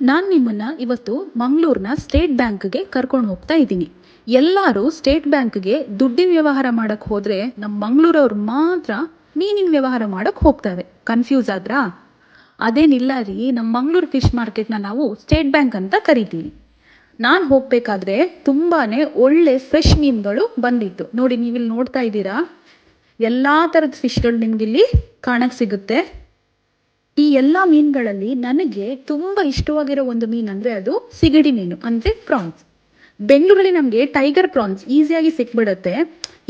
ನಾನು ನಿಮ್ಮನ್ನ ಇವತ್ತು ಮಂಗಳೂರಿನ ಸ್ಟೇಟ್ ಬ್ಯಾಂಕ್ಗೆ ಕರ್ಕೊಂಡು ಹೋಗ್ತಾ ಇದ್ದೀನಿ. ಎಲ್ಲರೂ ಸ್ಟೇಟ್ ಬ್ಯಾಂಕ್ಗೆ ದುಡ್ಡಿನ ವ್ಯವಹಾರ ಮಾಡಕ್ಕೆ ಹೋದರೆ ನಮ್ಮ ಮಂಗಳೂರವ್ರು ಮಾತ್ರ ಮೀನಿನ ವ್ಯವಹಾರ ಮಾಡಕ್ಕೆ ಹೋಗ್ತಾರೆ ಕನ್ಫ್ಯೂಸ್ ಆದ್ರಾ? ಅದೇನಿಲ್ಲ ರೀ ನಮ್ಮ ಮಂಗಳೂರು ಫಿಶ್ ಮಾರ್ಕೆಟ್ನ ನಾವು ಸ್ಟೇಟ್ ಬ್ಯಾಂಕ್ ಅಂತ ಕರಿತೀವಿ. ನಾನು ಹೋಗಬೇಕಾದ್ರೆ ತುಂಬಾ ಒಳ್ಳೆ ಫ್ರೆಶ್ ಮೀನುಗಳು ಬಂದಿತ್ತು. ನೋಡಿ, ನೀವಿಲ್ಲಿ ನೋಡ್ತಾ ಇದ್ದೀರಾ? ಎಲ್ಲ ಥರದ ಫಿಶ್ಗಳು ನಿಮಗಿಲ್ಲಿ ಕಾಣಕ್ಕೆ ಸಿಗುತ್ತೆ. ಈ ಎಲ್ಲ ಮೀನುಗಳಲ್ಲಿ ನನಗೆ ತುಂಬ ಇಷ್ಟವಾಗಿರೋ ಒಂದು ಮೀನು ಅಂದರೆ ಅದು ಸಿಗಡಿ ಮೀನು, ಅಂದರೆ ಪ್ರಾನ್ಸ್ ಬೆಂಗಳೂರಲ್ಲಿ ನಮಗೆ ಟೈಗರ್ ಪ್ರಾನ್ಸ್ ಈಸಿಯಾಗಿ ಸಿಕ್ಬಿಡುತ್ತೆ.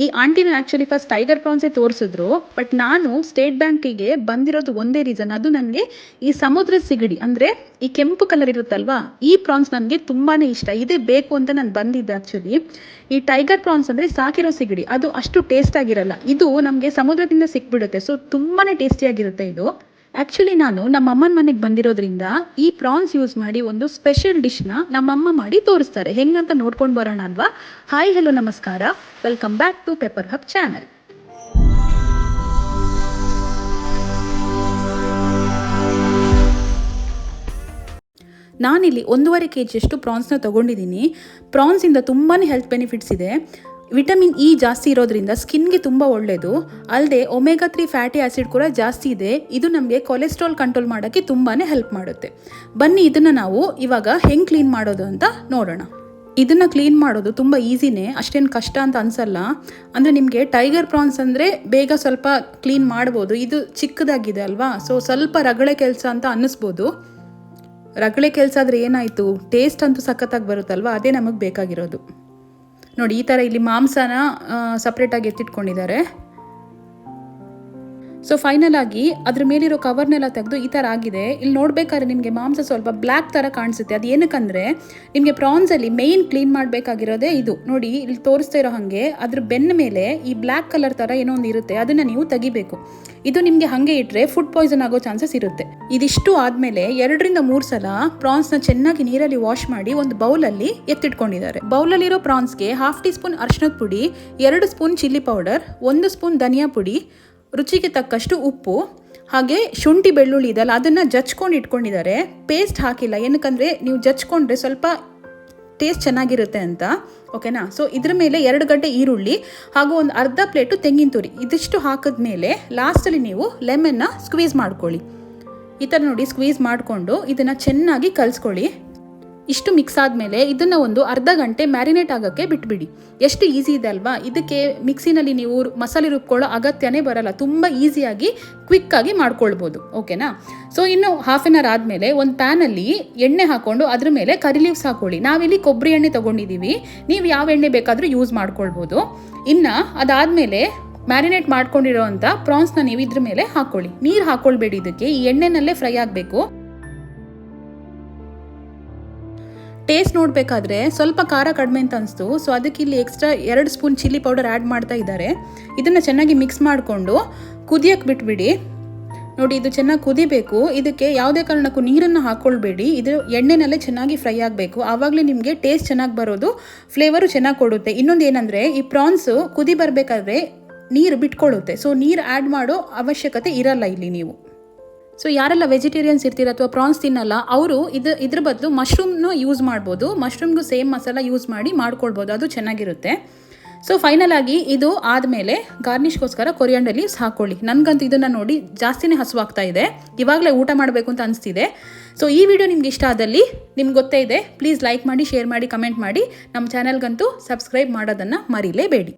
ಈ ಆಂಟಿನ ಆ್ಯಕ್ಚುಲಿ ಫಸ್ಟ್ ಟೈಗರ್ ಪ್ರಾನ್ಸೇ ತೋರಿಸಿದ್ರು ಬಟ್ ನಾನು ಸ್ಟೇಟ್ ಬ್ಯಾಂಕಿಗೆ ಬಂದಿರೋದು ಒಂದೇ ರೀಸನ್ ಅದು ನನಗೆ ಈ ಸಮುದ್ರದ ಸಿಗಡಿ, ಅಂದರೆ ಈ ಕೆಂಪು ಕಲರ್ ಇರುತ್ತಲ್ವಾ, ಈ ಪ್ರಾನ್ಸ್ ನನಗೆ ತುಂಬಾ ಇಷ್ಟ. ಇದೇ ಬೇಕು ಅಂತ ನಾನು ಬಂದಿದ್ದೆ ಆ್ಯಕ್ಚುಲಿ ಈ ಟೈಗರ್ ಪ್ರಾನ್ಸ್ ಅಂದರೆ ಸಾಕಿರೋ ಸಿಗಡಿ, ಅದು ಅಷ್ಟು ಟೇಸ್ಟ್ ಆಗಿರಲ್ಲ. ಇದು ನಮಗೆ ಸಮುದ್ರದಿಂದ ಸಿಕ್ಬಿಡುತ್ತೆ ಸೊ ತುಂಬಾ ಟೇಸ್ಟಿಯಾಗಿರುತ್ತೆ ಇದು. ಆ್ಯಕ್ಚುಲಿ ನಾನು ನಮ್ಮ ಅಮ್ಮನ ಮನೆಗೆ ಬಂದಿರೋದ್ರಿಂದ ಈ ಪ್ರಾನ್ಸ್ ಯೂಸ್ ಮಾಡಿ ಒಂದು ಸ್ಪೆಷಲ್ ಡಿಶ್ನ ನಮ್ಮಮ್ಮ ಮಾಡಿ ತೋರಿಸ್ತಾರೆ. ಹೆಂಗಂತ ನೋಡ್ಕೊಂಡು ಬರೋಣ ಅಲ್ವಾ? ಹಾಯ್ ಹಲೋ ನಮಸ್ಕಾರ. Welcome back to pepper hub channel ನಾನಿಲ್ಲಿ ಒಂದೂವರೆ ಕೆ ಜಿಯಷ್ಟು ಪ್ರಾನ್ಸ್ನ ತೊಗೊಂಡಿದ್ದೀನಿ. ಪ್ರಾನ್ಸಿಂದ ತುಂಬಾ ಹೆಲ್ತ್ ಬೆನಿಫಿಟ್ಸ್ ಇದೆ. ವಿಟಮಿನ್ ಇ ಜಾಸ್ತಿ ಇರೋದ್ರಿಂದ ಸ್ಕಿನ್ಗೆ ತುಂಬ ಒಳ್ಳೆಯದು ಅಲ್ಲದೆ ಒಮೆಗಾ ತ್ರೀ ಫ್ಯಾಟಿ ಆ್ಯಸಿಡ್ ಕೂಡ ಜಾಸ್ತಿ ಇದೆ. ಇದು ನಮಗೆ ಕೊಲೆಸ್ಟ್ರಾಲ್ ಕಂಟ್ರೋಲ್ ಮಾಡೋಕ್ಕೆ ತುಂಬಾ ಹೆಲ್ಪ್ ಮಾಡುತ್ತೆ. ಬನ್ನಿ ಇದನ್ನು ನಾವು ಇವಾಗ ಹೆಂಗೆ ಕ್ಲೀನ್ ಮಾಡೋದು ಅಂತ ನೋಡೋಣ. ಇದನ್ನು ಕ್ಲೀನ್ ಮಾಡೋದು ತುಂಬ ಈಸಿನೇ, ಅಷ್ಟೇನು ಕಷ್ಟ ಅಂತ ಅನಿಸಲ್ಲ. ಅಂದರೆ ನಿಮಗೆ ಟೈಗರ್ ಪ್ರಾನ್ಸ್ ಅಂದರೆ ಬೇಗ ಸ್ವಲ್ಪ ಕ್ಲೀನ್ ಮಾಡ್ಬೋದು. ಇದು ಚಿಕ್ಕದಾಗಿದೆ ಅಲ್ವಾ? ಸೊ ಸ್ವಲ್ಪ ರಗಳೆ ಕೆಲಸ ಅಂತ ಅನ್ನಿಸ್ಬೋದು. ರಗಳೆ ಕೆಲಸ ಆದರೆ ಏನಾಯಿತು? ಟೇಸ್ಟ್ ಅಂತೂ ಸಖತ್ತಾಗಿ ಬರುತ್ತಲ್ವ? ಅದೇ ನಮಗೆ ಬೇಕಾಗಿರೋದು. ನೋಡಿ ಈ ಥರ ಇಲ್ಲಿ ಮಾಂಸನ ಸಪ್ರೇಟಾಗಿ ಎತ್ತಿಟ್ಕೊಂಡಿದ್ದಾರೆ. ಸೊ ಫೈನಲ್ ಆಗಿ ಅದ್ರ ಮೇಲಿರೋ ಕವರ್ನೆಲ್ಲ ತೆಗೆದು ಈ ಥರ ಆಗಿದೆ. ಇಲ್ಲಿ ನೋಡ್ಬೇಕಾದ್ರೆ ನಿಮಗೆ ಮಾಂಸ ಸ್ವಲ್ಪ ಬ್ಲ್ಯಾಕ್ ಥರ ಕಾಣಿಸುತ್ತೆ. ಅದು ಏನಕ್ಕಂದರೆ ನಿಮಗೆ ಪ್ರಾನ್ಸಲ್ಲಿ ಮೇಯ್ನ್ ಕ್ಲೀನ್ ಮಾಡಬೇಕಾಗಿರೋದೇ ಇದು. ನೋಡಿ, ಇಲ್ಲಿ ತೋರಿಸ್ತಾ ಇರೋ ಹಾಗೆ ಅದ್ರ ಬೆನ್ನ ಮೇಲೆ ಈ ಬ್ಲ್ಯಾಕ್ ಕಲರ್ ಥರ ಏನೋ ಒಂದು ಇರುತ್ತೆ. ಅದನ್ನು ನೀವು ತೆಗಿಬೇಕು. ಇದು ನಿಮಗೆ ಹಾಗೆ ಇಟ್ಟರೆ ಫುಡ್ ಪಾಯ್ಸನ್ ಆಗೋ ಚಾನ್ಸಸ್ ಇರುತ್ತೆ. ಇದಿಷ್ಟು ಆದಮೇಲೆ ಎರಡರಿಂದ ಮೂರು ಸಲ ಪ್ರಾನ್ಸ್ನ ಚೆನ್ನಾಗಿ ನೀರಲ್ಲಿ ವಾಶ್ ಮಾಡಿ ಒಂದು ಬೌಲಲ್ಲಿ ಎತ್ತಿಟ್ಕೊಂಡಿದ್ದಾರೆ. ಬೌಲಲ್ಲಿರೋ ಪ್ರಾನ್ಸ್ಗೆ ಹಾಫ್ ಟೀ ಸ್ಪೂನ್ ಅರ್ಶಿನದ ಪುಡಿ, ಎರಡು ಸ್ಪೂನ್ ಚಿಲ್ಲಿ ಪೌಡರ್ ಒಂದು ಸ್ಪೂನ್ ಧನಿಯಾ ಪುಡಿ ರುಚಿಗೆ ತಕ್ಕಷ್ಟು ಉಪ್ಪು, ಹಾಗೆ ಶುಂಠಿ, ಬೆಳ್ಳುಳ್ಳಿ ಇದಲ್ಲ ಅದನ್ನು ಜಚ್ಕೊಂಡು ಇಟ್ಕೊಂಡಿದ್ದಾರೆ. ಪೇಸ್ಟ್ ಹಾಕಿಲ್ಲ. ಏನಕ್ಕಂದರೆ ನೀವು ಜಚ್ಕೊಂಡ್ರೆ ಸ್ವಲ್ಪ ಟೇಸ್ಟ್ ಚೆನ್ನಾಗಿರುತ್ತೆ ಅಂತ. ಓಕೆನಾ ಸೊ ಇದ್ರ ಮೇಲೆ ಎರಡು ಗಡ್ಡೆ ಈರುಳ್ಳಿ, ಹಾಗೂ ಒಂದು ಅರ್ಧ ಪ್ಲೇಟು ತೆಂಗಿನ ತುರಿ ಇದಿಷ್ಟು ಹಾಕಿದ ಮೇಲೆ ಲಾಸ್ಟಲ್ಲಿ ನೀವು ಲೆಮನ್ನ ಸ್ಕ್ವೀಸ್ ಮಾಡ್ಕೊಳ್ಳಿ. ಈ ಥರ ನೋಡಿ ಸ್ಕ್ವೀಸ್ ಮಾಡಿಕೊಂಡು ಇದನ್ನು ಚೆನ್ನಾಗಿ ಕಲಿಸ್ಕೊಳ್ಳಿ. ಇಷ್ಟು ಮಿಕ್ಸ್ ಆದಮೇಲೆ ಇದನ್ನು ಒಂದು ಅರ್ಧ ಗಂಟೆ ಮ್ಯಾರಿನೇಟ್ ಆಗೋಕ್ಕೆ ಬಿಟ್ಬಿಡಿ. ಎಷ್ಟು ಈಸಿ ಇದೆ ಅಲ್ವಾ? ಇದಕ್ಕೆ ಮಿಕ್ಸಿನಲ್ಲಿ ನೀವು ಮಸಾಲೆ ರುಬ್ಕೊಳ್ಳೋ ಅಗತ್ಯನೇ ಬರಲ್ಲ. ತುಂಬ ಈಸಿಯಾಗಿ ಕ್ವಿಕ್ಕಾಗಿ ಮಾಡ್ಕೊಳ್ಬೋದು. ಓಕೆನಾ ಸೊ ಇನ್ನು ಹಾಫ್ ಆನ್ ಅವರ್ ಆದಮೇಲೆ ಒಂದು ಪ್ಯಾನಲ್ಲಿ ಎಣ್ಣೆ ಹಾಕ್ಕೊಂಡು ಅದ್ರ ಮೇಲೆ ಕರಿ ಲೀವ್ಸ್ ಹಾಕೊಳ್ಳಿ. ನಾವಿಲ್ಲಿ ಕೊಬ್ಬರಿ ಎಣ್ಣೆ ತೊಗೊಂಡಿದ್ದೀವಿ ನೀವು ಯಾವ ಎಣ್ಣೆ ಬೇಕಾದರೂ ಯೂಸ್ ಮಾಡ್ಕೊಳ್ಬೋದು. ಇನ್ನು ಅದಾದಮೇಲೆ ಮ್ಯಾರಿನೇಟ್ ಮಾಡ್ಕೊಂಡಿರೋ ಅಂಥ ಪ್ರಾನ್ಸ್ನ ನೀವು ಇದ್ರ ಮೇಲೆ ಹಾಕ್ಕೊಳ್ಳಿ ನೀರು ಹಾಕ್ಕೊಳ್ಬೇಡಿ ಇದಕ್ಕೆ. ಈ ಎಣ್ಣೆನಲ್ಲೇ ಫ್ರೈ ಆಗಬೇಕು. ಟೇಸ್ಟ್ ನೋಡಬೇಕಾದ್ರೆ ಸ್ವಲ್ಪ ಖಾರ ಕಡಿಮೆ ಅಂತ ಅನಿಸ್ತು. ಸೊ ಅದಕ್ಕೆ ಇಲ್ಲಿ ಎಕ್ಸ್ಟ್ರಾ ಎರಡು ಸ್ಪೂನ್ ಚಿಲ್ಲಿ ಪೌಡರ್ ಆ್ಯಡ್ ಮಾಡ್ತಾ ಇದ್ದಾರೆ. ಇದನ್ನು ಚೆನ್ನಾಗಿ ಮಿಕ್ಸ್ ಮಾಡಿಕೊಂಡು ಕುದಿಯಕ್ಕೆ ಬಿಟ್ಬಿಡಿ. ನೋಡಿ, ಇದು ಚೆನ್ನಾಗಿ ಕುದಿಬೇಕು. ಇದಕ್ಕೆ ಯಾವುದೇ ಕಾರಣಕ್ಕೂ ನೀರನ್ನು ಹಾಕ್ಕೊಳ್ಬೇಡಿ ಇದು ಎಣ್ಣೆನಲ್ಲೇ ಚೆನ್ನಾಗಿ ಫ್ರೈ ಆಗಬೇಕು. ಆವಾಗಲೇ ನಿಮಗೆ ಟೇಸ್ಟ್ ಚೆನ್ನಾಗಿ ಬರೋದು ಫ್ಲೇವರು ಚೆನ್ನಾಗಿ ಕೊಡುತ್ತೆ. ಇನ್ನೊಂದು ಏನಂದರೆ, ಈ ಪ್ರಾನ್ಸು ಕುದಿ ಬರಬೇಕಾದ್ರೆ ನೀರು ಬಿಟ್ಕೊಳ್ಳುತ್ತೆ. ಸೊ ನೀರು ಆ್ಯಡ್ ಮಾಡೋ ಅವಶ್ಯಕತೆ ಇರಲ್ಲ ಇಲ್ಲಿ ನೀವು. ಸೊ ಯಾರೆಲ್ಲ ವೆಜಿಟೇರಿಯನ್ಸ್ ಇರ್ತೀರ ಅಥವಾ ಪ್ರಾನ್ಸ್ ತಿನ್ನಲ್ಲ, ಅವರು ಇದು, ಇದ್ರ ಬದಲು ಮಶ್ರೂಮ್ನು ಯೂಸ್ ಮಾಡ್ಬೋದು. ಮಶ್ರೂಮ್ಗೂ ಸೇಮ್ ಮಸಾಲ ಯೂಸ್ ಮಾಡಿ ಮಾಡ್ಕೊಳ್ಬೋದು. ಅದು ಚೆನ್ನಾಗಿರುತ್ತೆ. ಸೊ ಫೈನಲ್ ಆಗಿ ಇದು ಆದಮೇಲೆ ಗಾರ್ನಿಷ್ಗೋಸ್ಕರ ಕೊರಿಯಂಡರ್ ಲೀವ್ಸ್ ಹಾಕ್ಕೊಳ್ಳಿ ನನಗಂತೂ ಇದನ್ನು ನೋಡಿ ಜಾಸ್ತಿನೇ ಹಸುವಾಗ್ತಾ ಇದೆ. ಇವಾಗಲೇ ಊಟ ಮಾಡಬೇಕು ಅಂತ ಅನಿಸ್ತಿದೆ. ಸೊ ಈ ವಿಡಿಯೋ ನಿಮ್ಗೆ ಇಷ್ಟ ಆದಲ್ಲಿ ನಿಮ್ಗೆ ಗೊತ್ತೇ ಇದೆ ಪ್ಲೀಸ್ ಲೈಕ್ ಮಾಡಿ ಶೇರ್ ಮಾಡಿ ಕಮೆಂಟ್ ಮಾಡಿ. ನಮ್ಮ ಚಾನಲ್ಗಂತೂ ಸಬ್ಸ್ಕ್ರೈಬ್ ಮಾಡೋದನ್ನು ಮರಿಲೇಬೇಡಿ.